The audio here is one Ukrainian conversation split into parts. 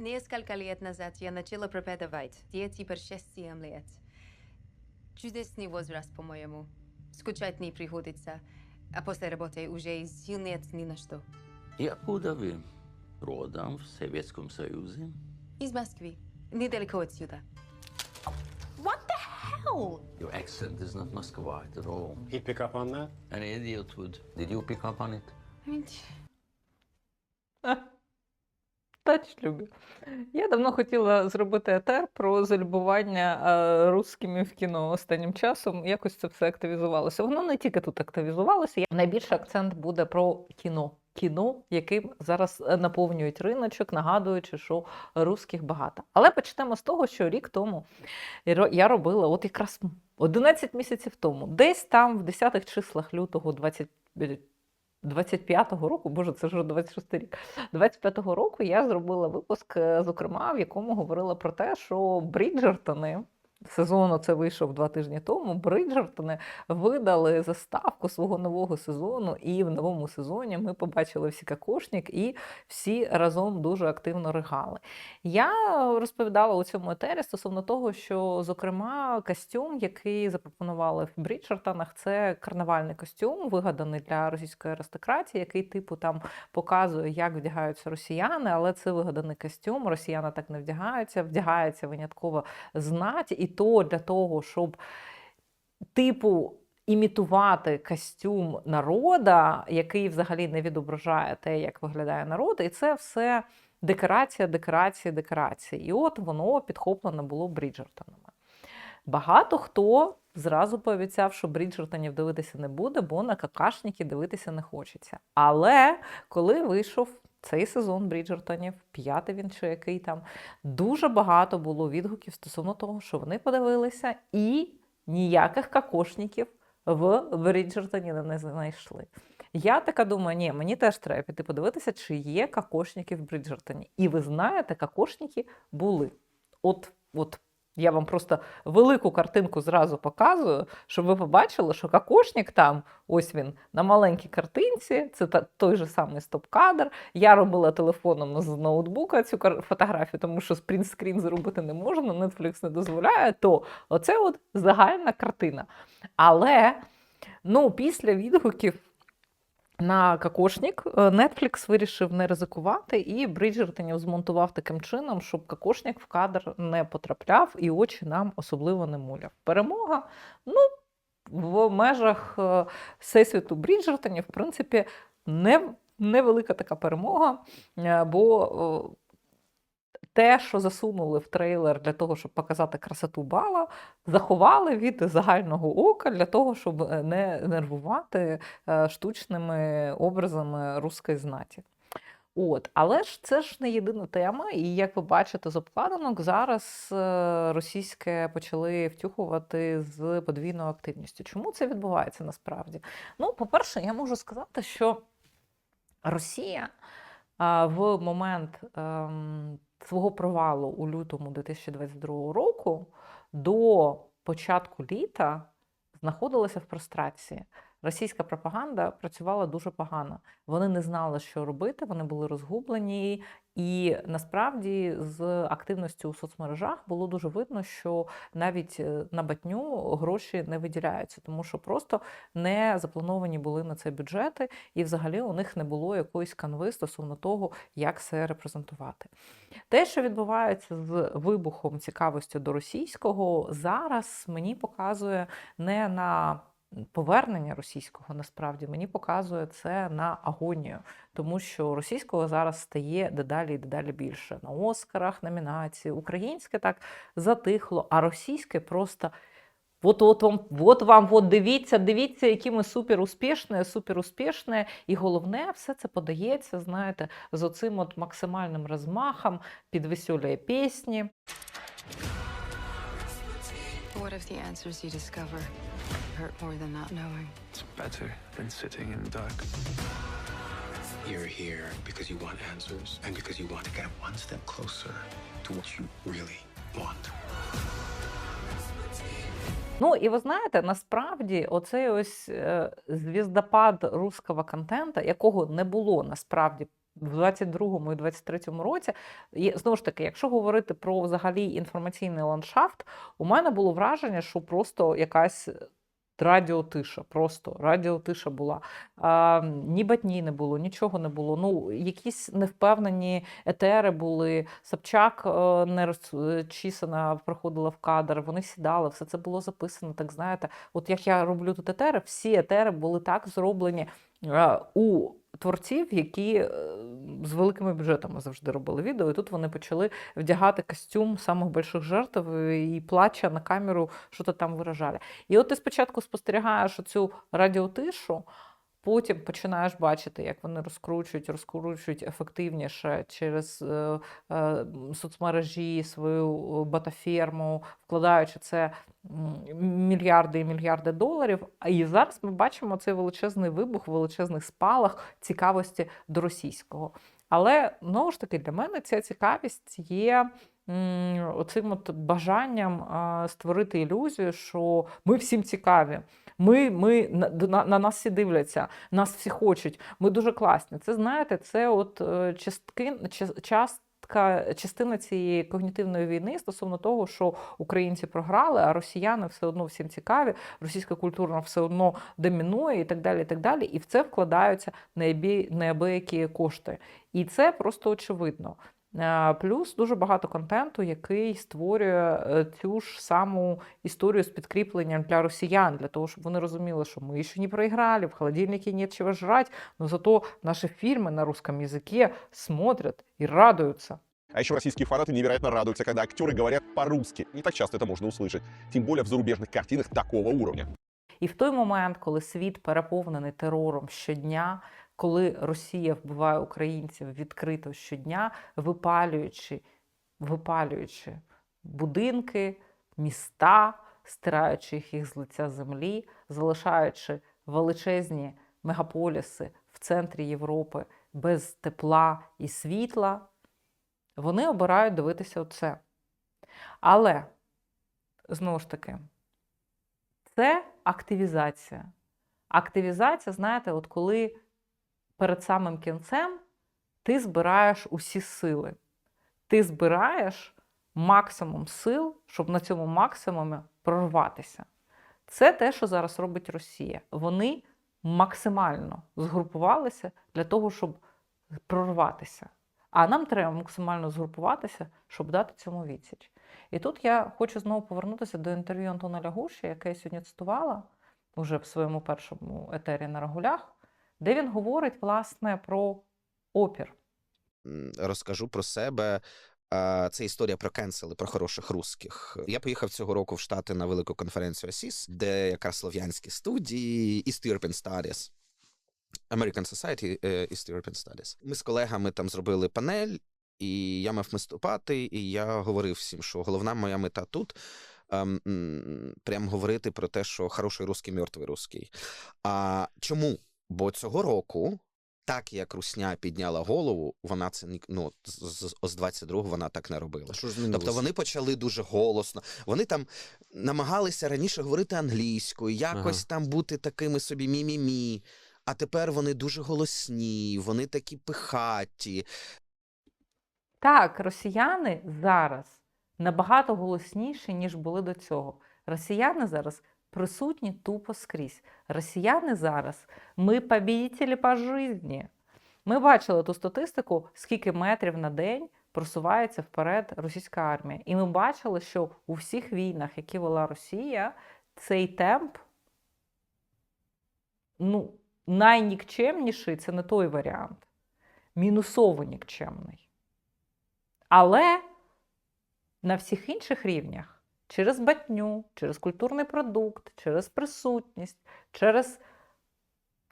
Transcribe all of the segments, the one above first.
Несколько лет назад я начала преподавать. Я теперь 6-7 лет. Чудесный возраст, по-моему. Скучать не приходится. А после работы уже сил нет ни на что. И откуда вы? Родом в Советском Союзе? Из Москвы. Недалеко отсюда. What the hell? Your accent is not Muscovite at all. He'd pick up on that. An idiot would. Did you pick up on it? I mean, Тач любі. Я давно хотіла зробити етер про залюбування е, русскими в кіно останнім часом. Якось це все активізувалося. Воно не тільки тут активізувалося. Найбільший акцент буде про кіно. Кіно, яким зараз е, наповнюють риночок, нагадуючи, що русських багато. Але почнемо з того, що рік тому я робила, от якраз 11 місяців тому, десь там в 10-х числах лютого 20 25-го року, боже, це вже 26 рік. 25-го року я зробила випуск, е, зокрема, в якому говорила про те, що Бріджертони. Сезону це вийшов два тижні тому. Бриджертони видали заставку свого нового сезону, і в новому сезоні ми побачили всі какошник і всі разом дуже активно ригали. Я розповідала у цьому етері стосовно того, що, зокрема, костюм, який запропонували в Бріджертонах, це карнавальний костюм, вигаданий для російської аристократії, який типу там показує, як вдягаються росіяни, але це вигаданий костюм. Росіяни так не вдягаються, вдягається винятково знать, і то для того, щоб типу. Імітувати костюм народа, який взагалі не відображає те, як виглядає народ, і це все декорація, декорація, декорація. І от воно підхоплено було Бріджертонами. Багато хто зразу пообіцяв, що Бріджертонів дивитися не буде, бо на какашники дивитися не хочеться. Але коли вийшов цей сезон Бріджертонів, п'ятий він чи який там, дуже багато було відгуків стосовно того, що вони подивилися, і ніяких какошників в Бріджертоні не знайшли. Я така думаю, ні, мені теж треба піти подивитися, чи є какошники в Бріджертоні. І ви знаєте, какошники були. От, от я вам просто велику картинку зразу показую, щоб ви побачили, що какошник там, ось він на маленькій картинці, це той же самий стоп-кадр. Я робила телефоном з ноутбука цю фотографію, тому що спринтскрін зробити не можна, Netflix не дозволяє, то оце от загальна картина. Але ну, після відгуків на какошник е, Netflix вирішив не ризикувати, і Бриджертонів змонтував таким чином, щоб какошник в кадр не потрапляв і очі нам особливо не муляв. Перемога, ну, в межах е, всесвіту Бріджертонів, в принципі, не, невелика така перемога, е, бо те, що засунули в трейлер для того, щоб показати красоту бала, заховали від загального ока для того, щоб е, не нервувати е, штучними образами руської знаті. От, але ж це ж не єдина тема, і як ви бачите з обкладинок, зараз е, російське почали втюхувати з подвійною активністю. Чому це відбувається насправді? Ну, по-перше, я можу сказати, що Росія в момент ем, свого провалу у лютому 2022 року до початку літа знаходилася в прострації. Російська пропаганда працювала дуже погано. Вони не знали, що робити, вони були розгублені, і насправді з активністю у соцмережах було дуже видно, що навіть е, на батню гроші не виділяються, тому що просто не заплановані були на це бюджети, і взагалі у них не було якоїсь канви стосовно того, як це репрезентувати. Те, що відбувається з вибухом цікавості до російського, зараз мені показує не на повернення російського, насправді мені показує це на агонію, тому що російського зараз стає дедалі і дедалі більше. На Оскарах номінації, українське так затихло, а російське просто. От, от вам, от вам, от дивіться, дивіться, які ми супер успішні, супер успішні. І головне, все це подається, знаєте, з оцим от максимальним розмахом під веселі пісні. What if the answers you discover hurt more than not knowing? It's better than sitting in the dark. You're here because you want answers and because you want to get one step closer to what you really want. Ну і ви знаєте, насправді оцей ось е, звіздопад руського контента, якого не було насправді в 22-му і 23-му році. І, знову ж таки, якщо говорити про взагалі інформаційний ландшафт, у мене було враження, що просто якась радіотиша, просто радіотиша була. А, ні батні не було, нічого не було. Ну, якісь невпевнені етери були. Собчак е, не розчісана проходила в кадр, вони сідали, все це було записано, так знаєте. От як я роблю тут етери, всі етери були так зроблені е, у творців, які е, з великими бюджетами завжди робили відео. І тут вони почали вдягати костюм самих больших жертв і плача на камеру, що то там виражали. І от ти спочатку спостерігаєш цю радіотишу, потім починаєш бачити, як вони розкручують, розкручують ефективніше через е, е, соцмережі свою батаферму, вкладаючи це мільярди і мільярди доларів. І зараз ми бачимо цей величезний вибух, величезний спалах цікавості до російського. Але знову ж таки, для мене ця цікавість є оцим от бажанням створити ілюзію, що ми всім цікаві. Ми, ми на, на, на нас всі дивляться, нас всі хочуть. Ми дуже класні. Це знаєте, це от е, частки, час- частина цієї когнітивної війни стосовно того, що українці програли, а росіяни все одно всім цікаві, російська культура все одно домінує і так далі. І так далі. І в це вкладаються неабиякі кошти. І це просто очевидно. Е, Плюс дуже багато контенту, який створює е, цю ж саму історію з підкріпленням для росіян, для того, щоб вони розуміли, що ми ще не проіграли, в холодильнике нет чего жрать, но зато наші фільми на русском языке смотрят і радуються. А еще российские фанаты невероятно радуются, когда актеры говорят по-русски. Не так часто это можно услышать. Тем более в зарубежных картинах такого уровня. І в той момент, коли світ переповнений терором щодня, коли Росія вбиває українців відкрито щодня, випалюючи, випалюючи будинки, міста, стираючи їх з лиця землі, залишаючи величезні мегаполіси в центрі Європи без тепла і світла, вони обирають дивитися оце. Але, знову ж таки, це активізація. Активізація, знаєте, от коли перед самим кінцем ти збираєш усі сили. Ти збираєш максимум сил, щоб на цьому максимумі прорватися. Це те, що зараз робить Росія. Вони максимально згрупувалися для того, щоб прорватися. А нам треба максимально згрупуватися, щоб дати цьому відсіч. І тут я хочу знову повернутися до інтерв'ю Антона Лягуші, яке я сьогодні цитувала уже в своєму першому етері на регулях, де він говорить власне про опір. Розкажу про себе. Це історія про кенсели, про хороших русських. Я поїхав цього року в Штати на велику конференцію АСІС, де якраз слов'янські студії, East European Studies, American Society е, East European Studies. Ми з колегами там зробили панель, і я мав виступати, і я говорив всім, що головна моя мета тут. ем, Прям говорити про те, що хороший русський, мертвий русський. А чому? Бо цього року так як Русня підняла голову, вона це ні- ну, з, з, з 22-го вона так не робила. Що ж? Тобто вони почали дуже голосно. Вони там намагалися раніше говорити англійською, якось Ага. там бути такими собі мі-мі-мі. А тепер вони дуже голосні, вони такі пихаті. Так, росіяни зараз набагато голосніші, ніж були до цього. Росіяни зараз присутні тупо скрізь. Росіяни зараз ми побідітелі по житті. Ми бачили ту статистику, скільки метрів на день просувається вперед російська армія. І ми бачили, що у всіх війнах, які вела Росія, цей темп ну, найнікчемніший це не той варіант. Мінусово нікчемний. Але на всіх інших рівнях через батню, через культурний продукт, через присутність, через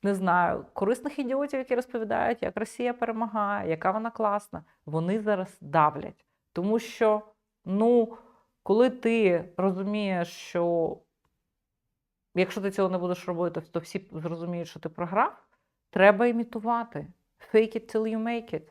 не знаю, корисних ідіотів, які розповідають, як Росія перемагає, яка вона класна, вони зараз давлять. Тому що, ну, коли ти розумієш, що якщо ти цього не будеш робити, то всі зрозуміють, що ти програв, треба імітувати. Fake it till you make it.